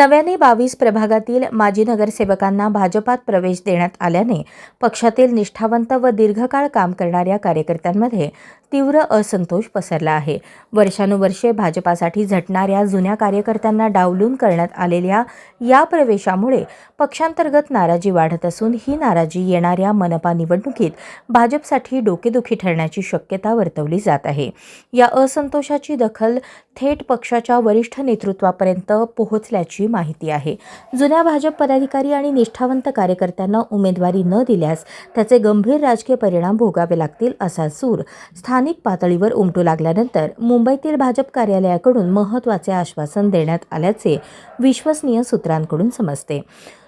नव्याने बावीस प्रभागातील माजी नगरसेवकांना भाजपात प्रवेश देण्यात आल्याने पक्षातील निष्ठावंत व दीर्घकाळ काम करणाऱ्या कार्यकर्त्यांमध्ये तीव्र असंतोष पसरला आहे. वर्षानुवर्षे भाजपासाठी झटणाऱ्या जुन्या कार्यकर्त्यांना डावलून करण्यात आलेल्या या प्रवेशामुळे पक्षांतर्गत नाराजी वाढत असून ही नाराजी येणाऱ्या मनपा निवडणुकीत भाजपसाठी डोकेदुखी ठरण्याची शक्यता वर्तवली जात आहे. या असंतोषाची दखल थेट पक्षाच्या वरिष्ठ नेतृत्वापर्यंत पोहोचल्याची माहिती आहे. जुन्या भाजप पदाधिकारी आणि निष्ठावंत कार्यकर्त्यांना उमेदवारी न दिल्यास त्याचे गंभीर राजकीय परिणाम भोगावे लागतील असा सूर स्थानिक पातळीवर उमटू लागल्यानंतर मुंबईतील भाजप कार्यालयाकडून महत्त्वाचे आश्वासन देण्यात आल्याचे विश्वसनीय सूत्रांकडून समजते.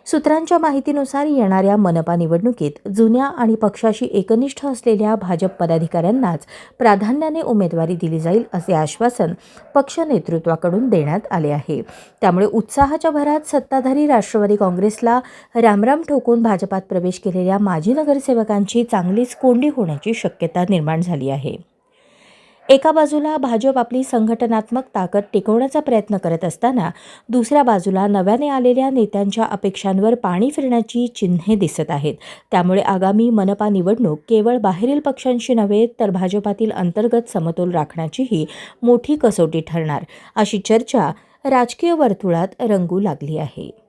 सूत्रांच्या माहितीनुसार येणाऱ्या मनपा निवडणुकीत जुन्या आणि पक्षाशी एकनिष्ठ असलेल्या भाजप पदाधिकाऱ्यांनाच प्राधान्याने उमेदवारी दिली जाईल असे आश्वासन पक्ष नेतृत्वाकडून देण्यात आले आहे. त्यामुळे उत्साहाच्या भरात सत्ताधारी राष्ट्रवादी काँग्रेसला रामराम ठोकून भाजपात प्रवेश केलेल्या माजी नगरसेवकांची चांगलीच कोंडी होण्याची शक्यता निर्माण झाली आहे. एका बाजूला भाजप आपली संघटनात्मक ताकद टिकवण्याचा प्रयत्न करत असताना दुसऱ्या बाजूला नव्याने आलेल्या नेत्यांच्या अपेक्षांवर पाणी फिरण्याची चिन्हे दिसत आहेत. त्यामुळे आगामी मनपा निवडणूक केवळ बाहेरील पक्षांशी नव्हे तर भाजपातील अंतर्गत समतोल राखण्याचीही मोठी कसोटी ठरणार. अशी चर्चा राजकीय वर्तुळात रंगू लागली आहे.